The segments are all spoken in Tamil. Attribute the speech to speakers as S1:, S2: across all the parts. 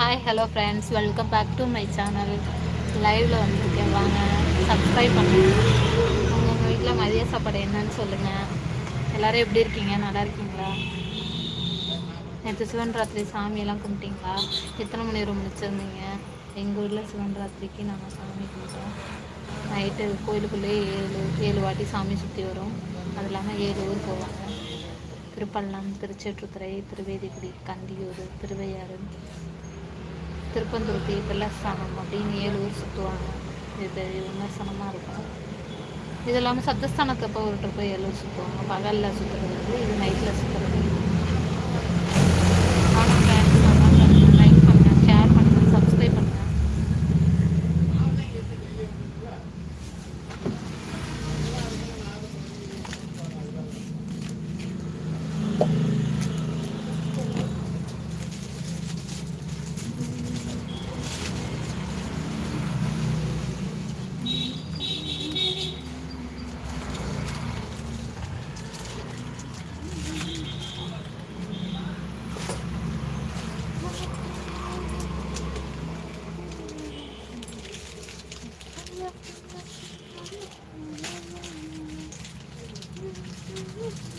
S1: Hi hello friends welcome back to my channel லைவில் வந்துருக்கேன் வாங்க சப்ஸ்கிரைப் பண்ணுங்கள் உங்கள் உங்கள் வீட்டில் மதிய சாப்பாடு என்னன்னு சொல்லுங்கள் எல்லோரும் எப்படி இருக்கீங்க நல்லா இருக்கீங்களா நேற்று சிவன் ராத்திரி சாமியெல்லாம் கும்பிட்டிங்களா எத்தனை மணி ரூம் முடிச்சிருந்தீங்க எங்கள் ஊரில் சிவன் ராத்திரிக்கு நாங்கள் சாமி கும்பிட்டோம் நைட்டு கோயிலுக்குள்ளேயே ஏழு ஏழு வாட்டி சாமி சுற்றி வரும் அது இல்லாமல் ஏழு ஊர் போவாங்க திருப்பள்ளம் திருச்செற்றுத்துறை திருவேதிக்குடி கந்தியூர் திருவையாறு திருப்பந்தூர் தீபலஸ்தானம் அப்படின்னு ஏழு ஊர் சுற்றுவாங்க இது விமர்சனமாக இருக்கும் இது இல்லாமல் சப்தஸ்தானத்தை போய் விட்டு போய் ஏழு ஊர் சுற்றுவாங்க பகலில் சுற்றுறது இது நைட்டில் சுற்றுறது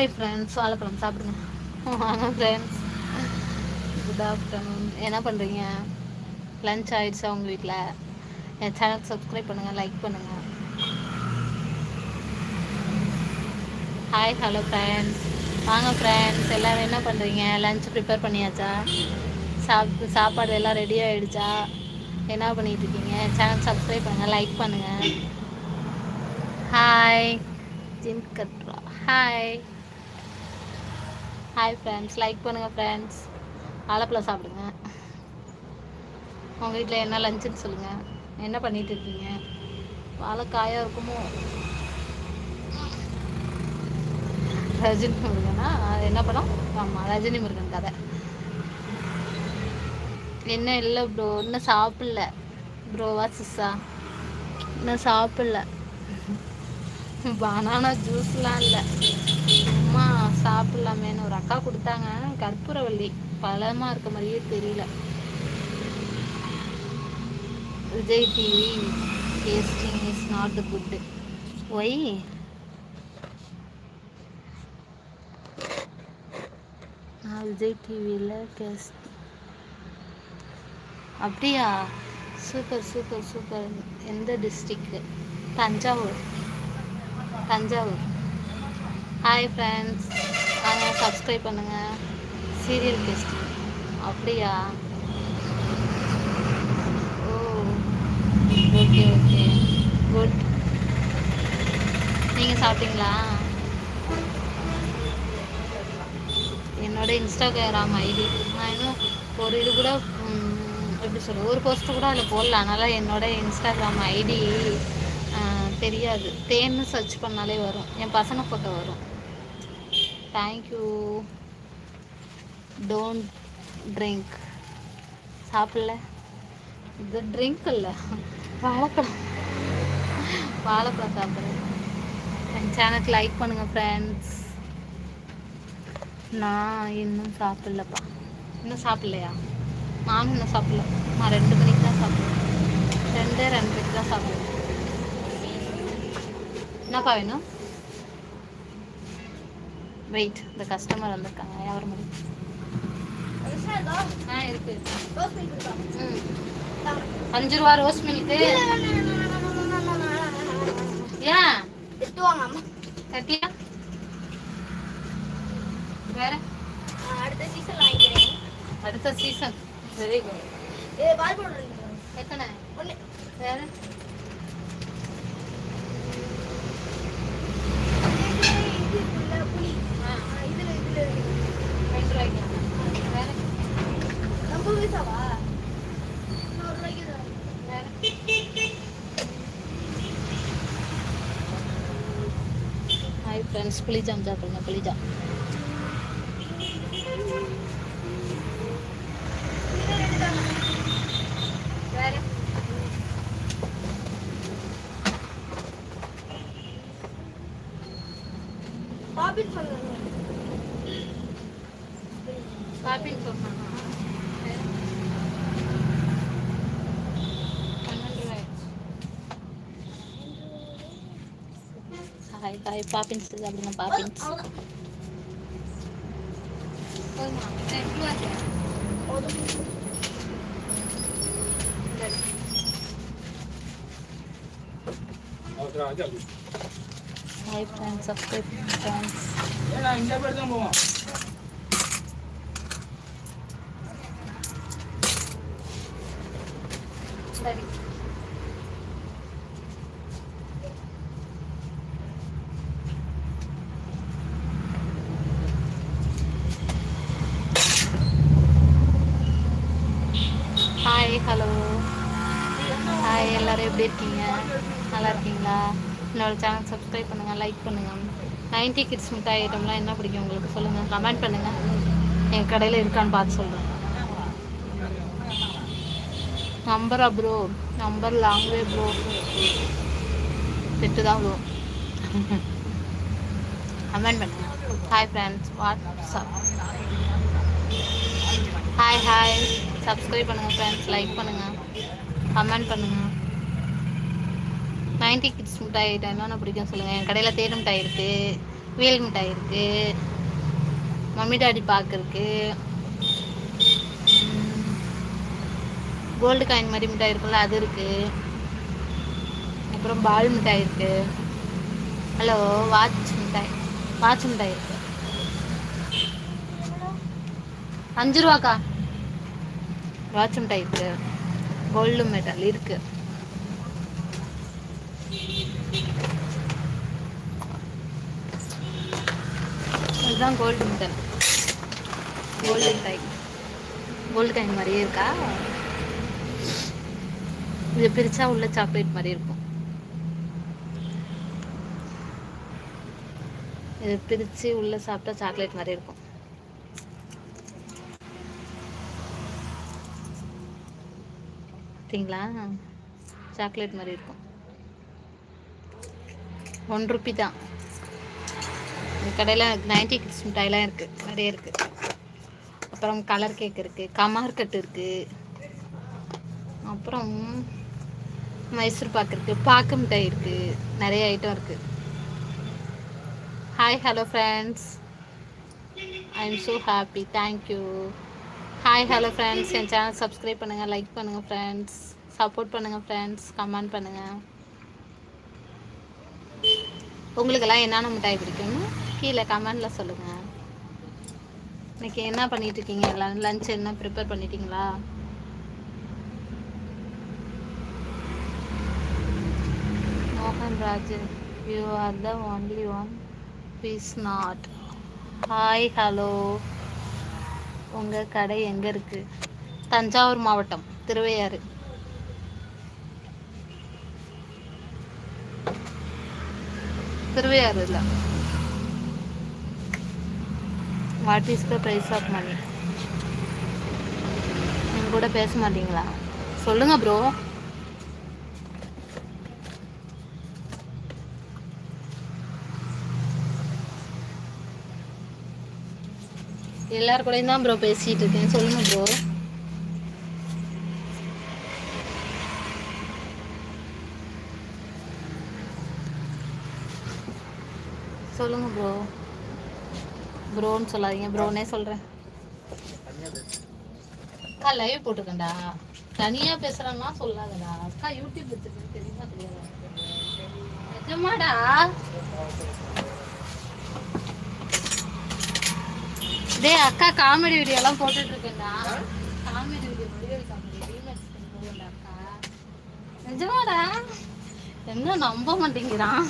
S1: ஹை ஃப்ரெண்ட்ஸ் வாழைப்பழம் சாப்பிடுங்க வாங்க ஃப்ரெண்ட்ஸ் குட் ஆஃப்டர்நூன் என்ன பண்ணுறீங்க லன்ச் ஆகிடுச்சா உங்கள் வீட்டில் என் சேனல் சப்ஸ்கிரைப் பண்ணுங்கள் லைக் பண்ணுங்கள் ஹாய் ஹலோ ஃப்ரெண்ட்ஸ் வாங்க ஃப்ரெண்ட்ஸ் எல்லோரும் என்ன பண்ணுறீங்க லன்ச் ப்ரிப்பேர் பண்ணியாச்சா சாப்பிட்டு சாப்பாடு எல்லாம் ரெடி ஆகிடுச்சா என்ன பண்ணிகிட்டு இருக்கீங்க சேனல் சப்ஸ்கிரைப் பண்ணுங்கள் லைக் பண்ணுங்கள் ஹாய் ஜிம் கட்ரா ஹாய் ஹாய் ஃப்ரெண்ட்ஸ் லைக் பண்ணுங்கள் ஃப்ரெண்ட்ஸ் ஆலப்பழம் சாப்பிடுங்க உங்கள் வீட்டில் என்ன லஞ்சுன்னு சொல்லுங்கள் என்ன பண்ணிகிட்டு இருக்கீங்க வாழைக்காயாக இருக்குமோ ரஜினி முருகனா என்ன படம் ஆமாம் ரஜினி முருகன் கதை என்ன இல்லை ப்ரோ இன்னும் சாப்பிடல ப்ரோவா சிஸ்ஸா இன்னும் சாப்பிடல பனானா ஜூஸ்லாம் இல்லை சாப்பிட்லாமேன்னு ஒரு அக்கா கொடுத்தாங்க கற்பூரவள்ளி பழமா இருக்க மாதிரியே தெரியல Vijay TV tasting is not good why நான் விஜய் டிவியில் டேஸ்ட் அப்படியா சூப்பர் சூப்பர் சூப்பர் எந்த district Thanjavur Thanjavur hi friends வாங்க சப்ஸ்கிரைப் பண்ணுங்கள் சீரியல் கெஸ்ட் அப்படியா ஓ ஓகே ஓகே குட் நீங்கள் சாப்பிட்டீங்களா என்னோட இன்ஸ்டாகிராம் ஐடி நான் இன்னும் ஒரு இது கூட எப்படி சொல்கிறது ஒரு போஸ்ட்டு கூட அதில் போடல அதனால் என்னோட இன்ஸ்டாகிராம் ஐடி தெரியாது தேன்னு சர்ச் பண்ணாலே வரும் என் பசங்க பக்கம் வரும் தேங்க்யூ டோன்ட் ட்ரிங்க் சாப்பிடல இது ட்ரிங்க் இல்லை வாழைப்பழம் வாழைப்பழம் சாப்பிட்றேன் என் சேனலுக்கு லைக் பண்ணுங்கள் ஃப்ரெண்ட்ஸ் நான் இன்னும் சாப்பிட்லப்பா இன்னும் சாப்பிட்லையா நானும் இன்னும் சாப்பிட்ல நான் ரெண்டு மணிக்கு தான் சாப்பிட்றேன் ரெண்டே ரெண்டு மணிக்கு தான் சாப்பிட்றேன் என்னப்பா வேணும் வெயிட் இந்த கஸ்டமர் வந்திருக்காங்க வியாபாரம் மணி ஆ இருக்கு அஞ்சு ரூபா ரோஸ் மில்க்கு ஏன் கட்டியா
S2: அடுத்த சீசன் வாங்கிக்கிறேன்
S1: அடுத்த சீசன் வெரி குட் எத்தனை வேற કલીજામાં જાતરના કલીજા Ready? Ay, Poppins. Sabi ng Poppins. Hi friends, subscribe friends. Yeah, ninety kids மிட்டாய் ஐட்டம்லாம் என்ன பிடிக்கும் உங்களுக்கு சொல்லுங்கள் கமெண்ட் பண்ணுங்கள் என் கடையில் இருக்கான்னு பார்த்து சொல்கிறேன் நம்பரா ப்ரோ நம்பர் லாங்வே ப்ரோ செட்டு தான் ப்ரோ கமெண்ட் பண்ணுங்கள் hi friends what's up hi hi subscribe பண்ணுங்கள் ஃப்ரெண்ட்ஸ் லைக் பண்ணுங்கள் கமெண்ட் பண்ணுங்கள் நைன்டி கிட்ஸ் மிட்டாய் ஐட்டம் என்னென்ன பிடிக்கும் சொல்லுங்கள் என் கடையில் தேடும் மிட்டாய் இருக்குது வேல் மிட்டாய் இருக்குது மம்மி டாடி பாக்கு இருக்குது கோல்டு காயின் மாதிரி மிட்டாய் இருக்குல்ல அது இருக்குது அப்புறம் பால் மிட்டாய் இருக்குது ஹலோ வாட்ச் மிட்டாய் வாட்ச் மிட்டாய் இருக்குது அஞ்சு ரூபாக்கா வாட்ச் மிட்டாய் இருக்குது கோல்டு மெடல் இருக்குது இதுதான் கோல்டு மெடல் கோல்டு காய் கோல்டு காயின் மாதிரியே இருக்கா இது பிரிச்சா உள்ள சாக்லேட் மாதிரி இருக்கும் இது பிரித்து உள்ளே சாப்பிட்டா சாக்லேட் மாதிரி இருக்கும் பார்த்தீங்களா சாக்லேட் மாதிரி இருக்கும் ஒன் ருப்பி தான் இந்த கடையில் நைன்டி கிட்ஸ் மிட்டாயெலாம் இருக்குது நிறைய இருக்குது அப்புறம் கலர் கேக் இருக்குது கட் இருக்குது அப்புறம் மைசூர் பாக்கு இருக்குது பாக்கு மிட்டாய் இருக்குது நிறைய ஐட்டம் இருக்குது hi hello friends I am so happy thank you hi hello friends என் சேனல் சப்ஸ்கிரைப் பண்ணுங்கள் லைக் பண்ணுங்கள் ஃப்ரெண்ட்ஸ் சப்போர்ட் பண்ணுங்கள் ஃப்ரெண்ட்ஸ் கமெண்ட் பண்ணுங்கள் உங்களுக்கெல்லாம் என்னென்ன மிட்டாய் பிடிக்கும்னு கீழே கமெண்டில் சொல்லுங்கள் இன்னைக்கு என்ன பண்ணிட்டு இருக்கீங்க லஞ்ச் என்ன ப்ரிப்பேர் பண்ணிட்டீங்களா மோகன் Raj you are the only one piece not hi hello உங்கள் கடை எங்கே இருக்குது தஞ்சாவூர் மாவட்டம் திருவையாறு திருவையாறு இல்லை what is the price of money என் கூட பேச மாட்டீங்களா சொல்லுங்க ப்ரோ எல்லார் கூடயும் தான் ப்ரோ பேசிகிட்டு இருக்கேன் சொல்லுங்கள் ப்ரோ சொல்லுங்கள் ப்ரோ ப்ரோன்னு சொல்லாதீங்க ப்ரோனே சொல்கிறேன் அக்கா லைவ் போட்டிருக்கேன்டா தனியாக பேசுகிறேன்னா சொல்லாதடா அக்கா யூடியூப் வச்சுருக்கேன் தெரியுமா தெரியாதா நிஜமாடா டே அக்கா காமெடி வீடியோலாம் போட்டுட்டு இருக்கேன்டா காமெடி வீடியோ முடியல் காமெடி ரீமேக்ஸ் அக்கா நிஜமாடா என்ன நம்ப மாட்டேங்கிறான்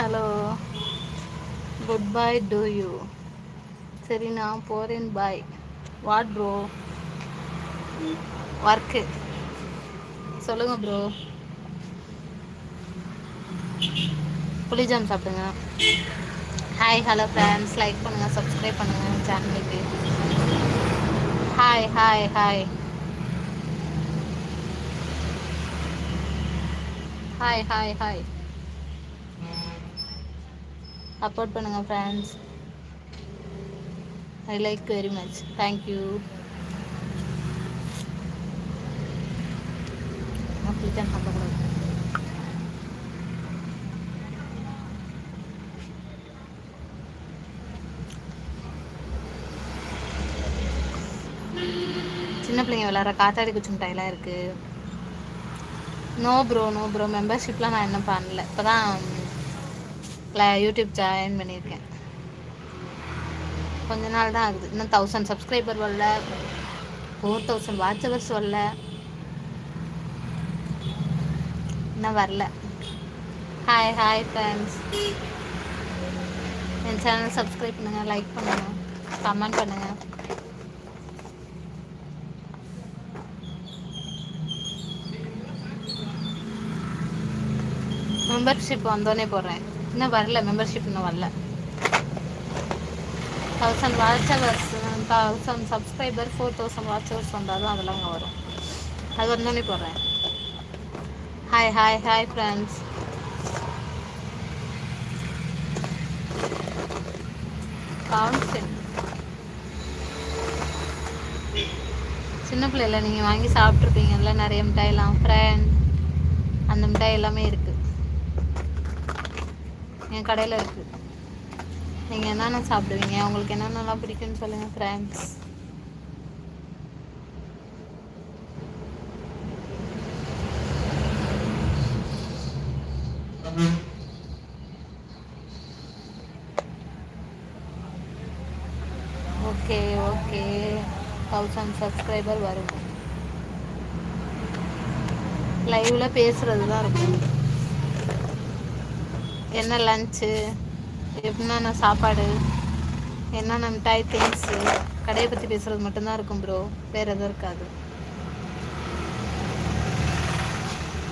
S1: hello good bye to you சரி நான் போகிறேன் பாய் வாட் ப்ரோ ஒர்க்கு சொல்லுங்க ப்ரோ புளிஜாம் சாப்பிடுங்க ஹாய் ஹலோ ஃப்ரெண்ட்ஸ் லைக் பண்ணுங்கள் சப்ஸ்கிரைப் பண்ணுங்கள் சேனலுக்கு hi hi hi hi hi hi support பண்ணுங்கள் friends I like very much thank you அப்படி தான் சாப்பிடக்கூடாது சின்ன பிள்ளைங்க விளாட்ற காத்தாடி குச்சி மிட்டாயெல்லாம் இருக்குது நோ ப்ரோ நோ ப்ரோ மெம்பர்ஷிப்லாம் நான் என்ன பண்ணல இப்போ தான் யூடியூப் ஜாயின் பண்ணியிருக்கேன் கொஞ்ச நாள் தான் ஆகுது இன்னும் தௌசண்ட் சப்ஸ்கிரைபர் வரல ஃபோர் தௌசண்ட் வாட்ச் வரல இன்னும் வரல ஹாய் ஹாய் ஃப்ரெண்ட்ஸ் என் சேனல் சப்ஸ்கிரைப் பண்ணுங்கள் லைக் பண்ணுங்கள் கமெண்ட் பண்ணுங்கள் மெம்பர்ஷிப் வந்தோடனே போடுறேன் இன்னும் வரல மெம்பர்ஷிப் இன்னும் வரல thousand watch hours thousand subscriber four thousand watch hours வந்தாலும் அதெல்லாம் அங்கே வரும் அது வந்தோடனே போடுறேன் hi hi hi friends constant சின்ன பிள்ளைல நீங்கள் வாங்கி சாப்பிட்ருப்பீங்கல்ல நிறைய மிட்டாயெல்லாம் ஃப்ரெண்ட் அந்த மிட்டாய் எல்லாமே இருக்குது என் கடையில் இருக்குது நீங்கள் என்னென்ன சாப்பிடுவீங்க உங்களுக்கு என்னென்னலாம் பிடிக்கும்னு சொல்லுங்கள் friends okay okay thousand subscriber வரும் லைவ்ல பேசுறதுதான் தான் இருக்கும் என்ன லஞ்சு என்னென்ன சாப்பாடு என்னென்ன மிட்டாய் திங்ஸு கடையை பற்றி பேசுறது மட்டும்தான் இருக்கும் ப்ரோ வேறு எதுவும் இருக்காது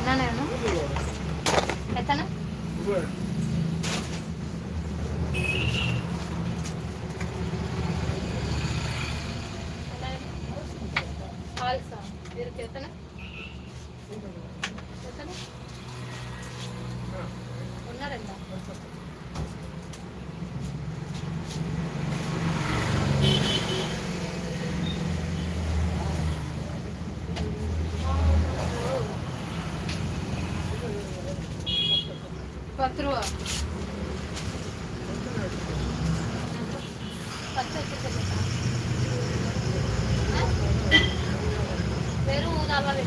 S1: என்னென்ன வேணும் எத்தனை ஆல்சா இருக்கு எத்தனை Pero una vez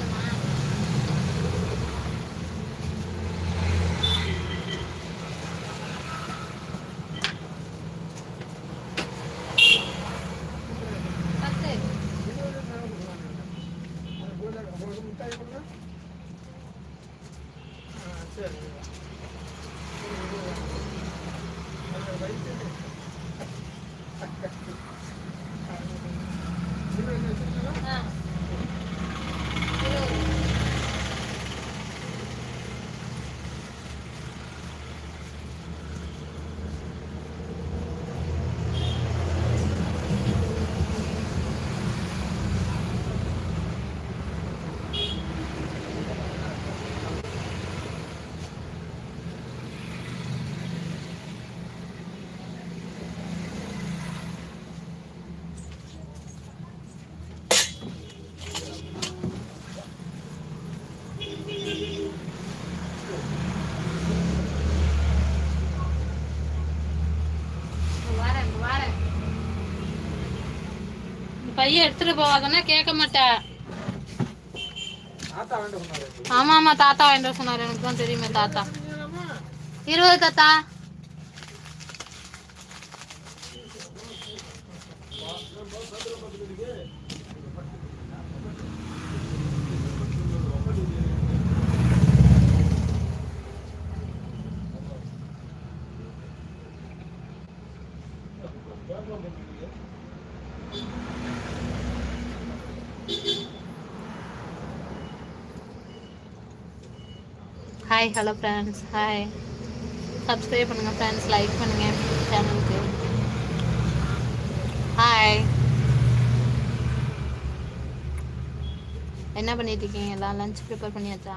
S1: கையை எடுத்துட்டு போவாதானே கேட்க மாட்டா ஆமா ஆமா தாத்தா வந்து சொன்னாரு எனக்கு தான் தெரியுமே தாத்தா 20 தாத்தா Thank you. Hi hello friends hi subscribe பண்ணுங்கள் ஃப்ரெண்ட்ஸ் லைக் பண்ணுங்கள் சேனலுக்கு ஹாய் என்ன பண்ணிட்டு இருக்கீங்க எல்லாம் லஞ்ச் ப்ரிப்பேர் பண்ணியாச்சா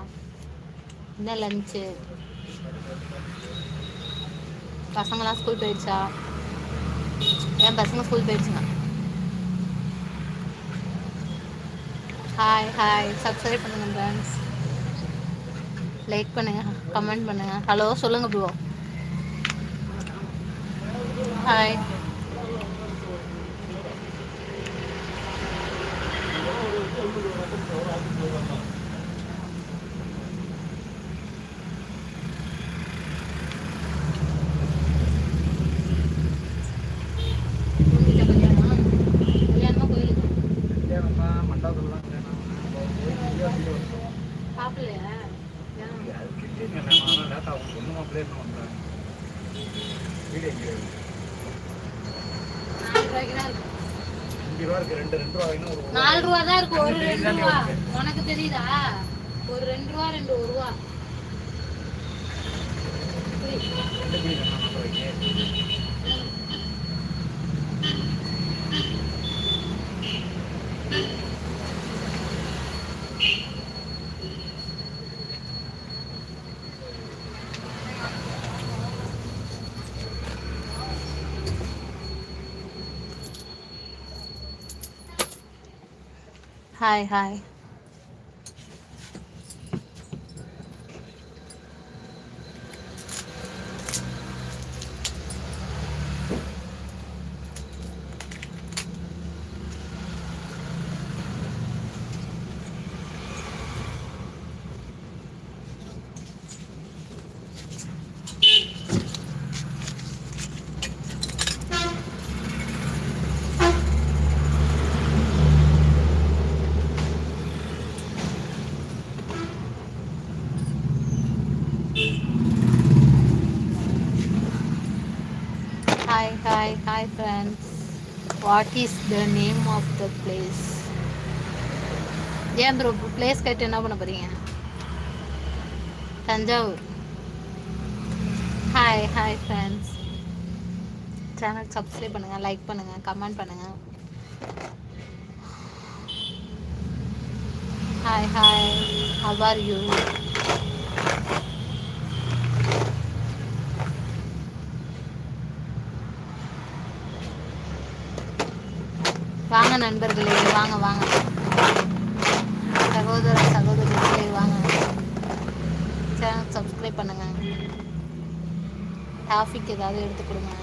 S1: என்ன லஞ்சு பசங்களாம் ஸ்கூல் போயிடுச்சா என் பசங்க ஸ்கூல் போயிடுச்சுங்க ஹாய் ஹாய் சப்ஸ்கிரைப் பண்ணுங்கள் ஃப்ரெண்ட்ஸ் லைக் பண்ணுங்க கமெண்ட் பண்ணுங்கள் ஹலோ சொல்லுங்கள் ப்ரோ ஹாய் சாப்பிடலையா நாலு ரூபா தான் இருக்கு ஒரு ரெண்டு உனக்கு தெரியுதா ஒரு ரெண்டு ரூபா ரெண்டு ஒரு ரூபா Hi, hi. Hi friends what is the name of the place ஏன் ப்ரோ பிளேஸ் கேட்டு என்ன பண்ண போறீங்க Thanjavur hi hi friends channel subscribe பண்ணுங்கள் லைக் பண்ணுங்க கமெண்ட் பண்ணுங்க hi hi how are you வாங்க நண்பர்களே வாங்க வாங்க சகோதர சகோதரிகளே வாங்க சேனல் சப்ஸ்கிரைப் பண்ணுங்க டாபிக் ஏதாவது எடுத்து கொடுங்க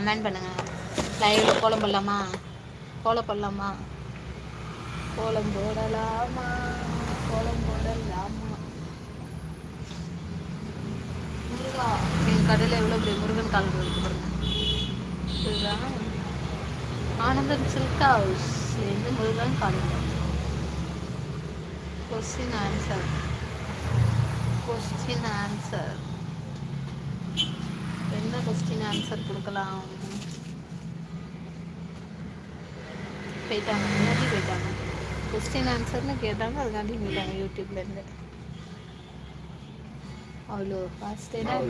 S1: கமெண்ட் பண்ணுங்கள் லைவில் கோலம் போடலாமா கோலம் போடலாமா கோலம் போடலாமா கோலம் போடலாமா எங்கள் கடையில் எவ்வளோ பெரிய முருகன் கால் இருக்கு பாருங்க இதுதான் ஆனந்தம் சில்க் ஹவுஸ்லேருந்து Murugan call question answer question answer answer கொடுக்கலாம் போயிட்டாங்க முன்னாடி போயிட்டாங்க கொஸ்டின் ஆன்சர்னு கேட்டாங்க அதுக்காண்டி போயிட்டாங்க யூடியூப்லேருந்து அவ்வளோ ஃபாஸ்டேடாக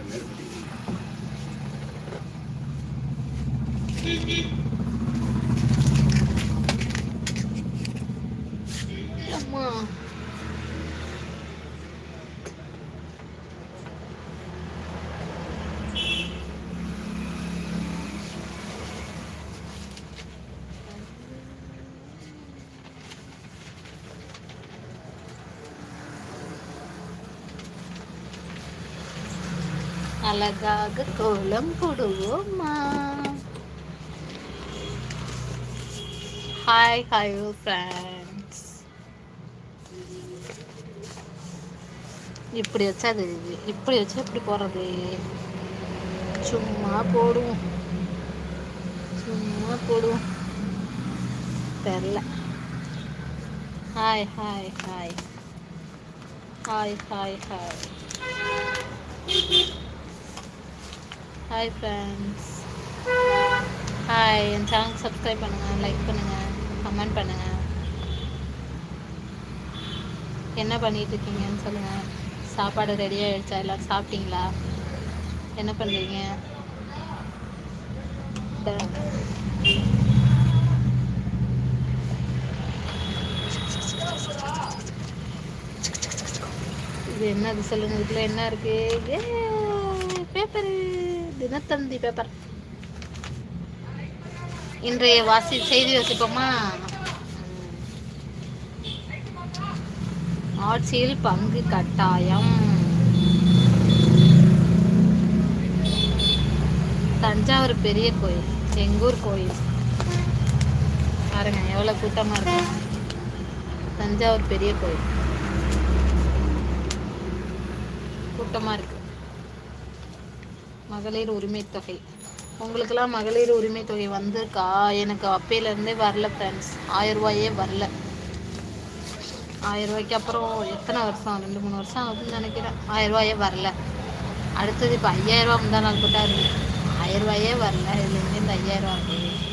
S1: அழகாக கோலம் போடுவோமா ஹாய் ஹாய் ஃப்ரெண்ட்ஸ் இப்படி வச்சா அது இப்படி வச்சா இப்படி போடுறது சும்மா போடுவோம் சும்மா போடுவோம் தெரில hi hi hi hi hi hi hi friends hi என் சேனலுக்கு சப்ஸ்கிரைப் பண்ணுங்கள் லைக் பண்ணுங்கள் கமெண்ட் பண்ணுங்கள் என்ன பண்ணிகிட்டு இருக்கீங்கன்னு சொல்லுங்கள் சாப்பாடு ரெடி ஆகிடுச்சா எல்லோரும் சாப்பிட்டீங்களா என்ன பண்ணுறீங்க இது என்னது சொல்லுங்கள் இதில் என்ன இருக்குது பேப்பரு தினத்தந்தி பேப்பர் இன்றைய வாசி செய்தி வசிப்போமா ஆட்சியில் பங்கு கட்டாயம் தஞ்சாவூர் பெரிய கோயில் எங்கூர் கோயில் பாருங்க எவ்வளோ கூட்டமாக இருக்கும் தஞ்சாவூர் பெரிய கோயில் கூட்டமாக இருக்குது மகளிர் உரிமை தொகை உங்களுக்கெல்லாம் மகளிர் உரிமை தொகை வந்திருக்கா எனக்கு அப்பையிலேருந்தே வரல ஃப்ரெண்ட்ஸ் ரூபாயே வரல ரூபாய்க்கு அப்புறம் எத்தனை வருஷம் ரெண்டு மூணு வருஷம் ஆகுதுன்னு நினைக்கிறேன் ரூபாயே வரல அடுத்தது இப்போ ரூபா முந்தா நாள் இருக்கு ஆயிரம் ரூபாயே வரல இதுலேருந்து இந்த ஐயாயிரரூவா இருக்குது